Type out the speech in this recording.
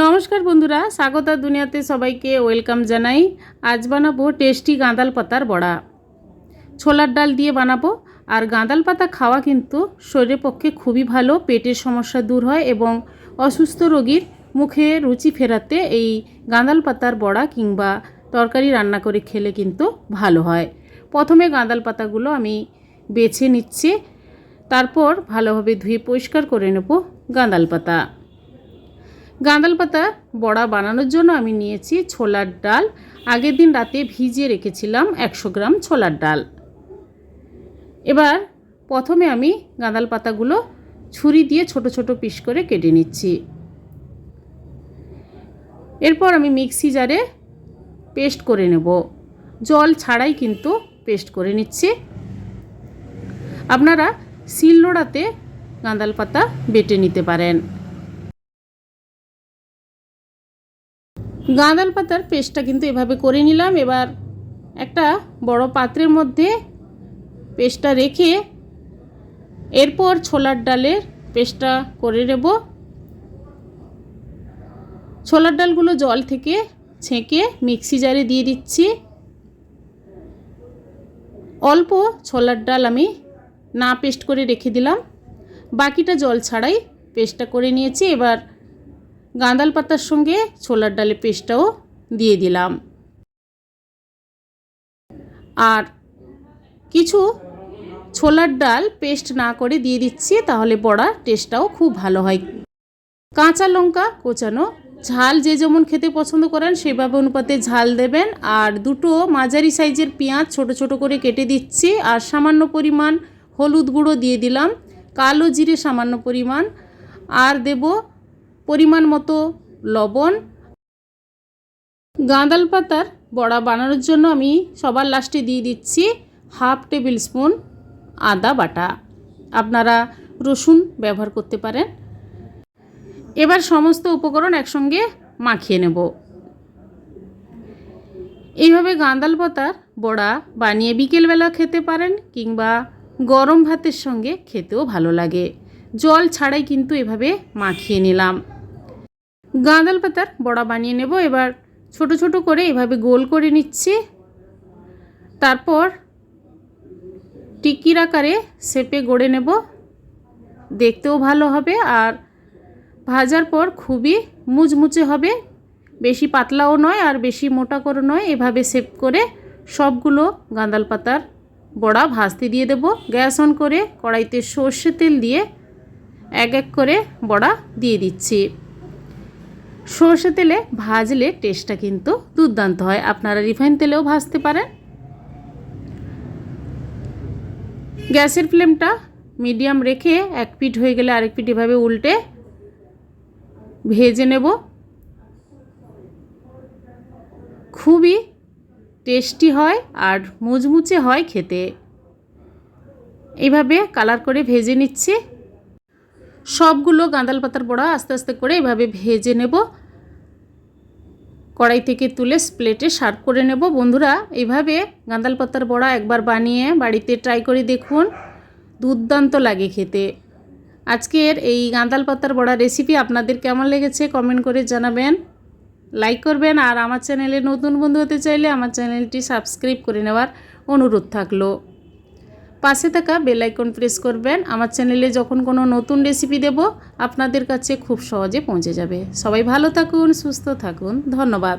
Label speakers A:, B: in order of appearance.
A: নমস্কার বন্ধুরা, স্বাগতা দুনিয়াতে সবাইকে, ওয়েলকাম জানাই। আজ বানাবো টেস্টি গাঁদাল পাতার বড়া। ছোলার ডাল দিয়ে বানাবো, আর গাঁদাল পাতা খাওয়া কিন্তু শরীরের পক্ষে খুবই ভালো, পেটের সমস্যা দূর হয় এবং অসুস্থ রোগীর মুখে রুচি ফেরাতে এই গাঁদাল পাতার বড়া কিংবা তরকারি রান্না করে খেলে কিন্তু ভালো হয়। প্রথমে গাঁদাল পাতাগুলো আমি বেছে নিচ্ছি, তারপর ভালোভাবে ধুয়ে পরিষ্কার করে নেব গাঁদাল পাতা। গাঁদাল পাতা বড়া বানানোর জন্য আমি নিয়েছি ছোলার ডাল। আগের দিন রাতে ভিজিয়ে রেখেছিলাম একশো গ্রাম ছোলার ডাল। এবার প্রথমে আমি গাঁদাল পাতাগুলো ছুরি দিয়ে ছোট ছোট পিস করে কেটে নিচ্ছি। এরপর আমি মিক্সি জারে পেস্ট করে নেব। জল ছাড়াই কিন্তু পেস্ট করে নিচ্ছি। আপনারা শিলনোড়াতে গাঁদাল পাতা বেটে নিতে পারেন। গাঁদাল পাতার পেস্টটা কিন্তু এভাবে করে নিলাম। এবার একটা বড় পাত্রের মধ্যে পেস্টটা রেখে এরপর ছোলার ডালের পেস্টটা করে নেব। ছোলার ডালগুলো জল থেকে ছেঁকে মিক্সি জারে দিয়ে দিচ্ছি। অল্প ছোলার ডাল আমি না পেস্ট করে রেখে দিলাম। বাকিটা জল ছাড়াই পেস্টটা করে নিয়েছি। এবার গাঁদাল পাতার সঙ্গে ছোলার ডালের পেস্টটাও দিয়ে দিলাম। আর কিছু ছোলার ডাল পেস্ট না করে দিয়ে দিচ্ছি, তাহলে বড়া টেস্টটাও খুব ভালো হয়। কাঁচা লঙ্কা কোচানো, ঝাল যে যেমন খেতে পছন্দ করেন সেভাবে অনুপাতে ঝাল দেবেন। আর দুটো মাঝারি সাইজের পেঁয়াজ ছোট ছোট করে কেটে দিচ্ছি, আর সামান্য পরিমাণ হলুদ গুঁড়ো দিয়ে দিলাম। কালো জিরে সামান্য পরিমাণ, আর দেব পরিমাণ মতো লবণ, গাঁদাল পাতার বড়া বানানোর জন্য আমি সবার লাস্টে দিয়ে দিচ্ছি হাফ টেবিল স্পুন আদা বাটা। আপনারা রসুন ব্যবহার করতে পারেন। এবার সমস্ত উপকরণ একসঙ্গে মাখিয়ে নেব। এইভাবে গাঁদাল পাতার বড়া বানিয়ে বিকেলবেলা খেতে পারেন কিংবা গরম ভাতের সঙ্গে খেতেও ভালো লাগে। জল ছাড়াই কিন্তু এভাবে মাখিয়ে নিলাম। গাঁদাল পাতার বড়া বানিয়ে নেব। এবার ছোট ছোট করে এভাবে গোল করে নিচ্ছি। তারপর টিকির আকারে সেপে গড়ে নেব। দেখতেও ভালো হবে আর ভাজার পর খুবই মুচমুচে হবে। বেশি পাতলাও নয় আর বেশি মোটা করে নয়। এভাবে শেপ করে সবগুলো গাঁদাল পাতার বড়া ভাজতে দিয়ে দেব। গ্যাস অন করে কড়াইতে সর্ষে তেল দিয়ে এক এক করে বড়া দিয়ে দিচ্ছি। সর্ষে তেলে ভাজলে টেস্টটা কিন্তু দুর্দান্ত হয়। আপনারা রিফাইন তেলেও ভাজতে পারেন। গ্যাসের ফ্লেমটা মিডিয়াম রেখে এক পিঠ হয়ে গেলে আরেক পিঠ এভাবে উল্টে ভেজে নেব। খুবই টেস্টি হয় আর মুচমুচে হয় খেতে। এইভাবে কালার করে ভেজে নিচ্ছি। সবগুলো গাঁদাল পাতার বড়া আস্তে আস্তে করে এভাবে ভেজে নেব। কড়াই থেকে তুলে প্লেটে সার্ভ করে নেব। বন্ধুরা এইভাবে গাঁদাল পাতার বড়া একবার বানিয়ে বাড়িতে ট্রাই করে দেখুন। দুর্দান্ত লাগে খেতে। আজকের এই গাঁদাল পাতার বড়া রেসিপি আপনাদের কেমন লেগেছে কমেন্ট করে জানাবেন। লাইক করবেন আর আমার চ্যানেলে নতুন বন্ধু হতে চাইলে আমার চ্যানেলটি সাবস্ক্রাইব করে নেওয়ার অনুরোধ থাকল। পাশে থাকা বেলাইকন প্রেস করবেন। আমার চ্যানেলে যখন কোনো নতুন রেসিপি দেব, আপনাদের কাছে খুব সহজে পৌঁছে যাবে। সবাই ভালো থাকুন, সুস্থ থাকুন। ধন্যবাদ।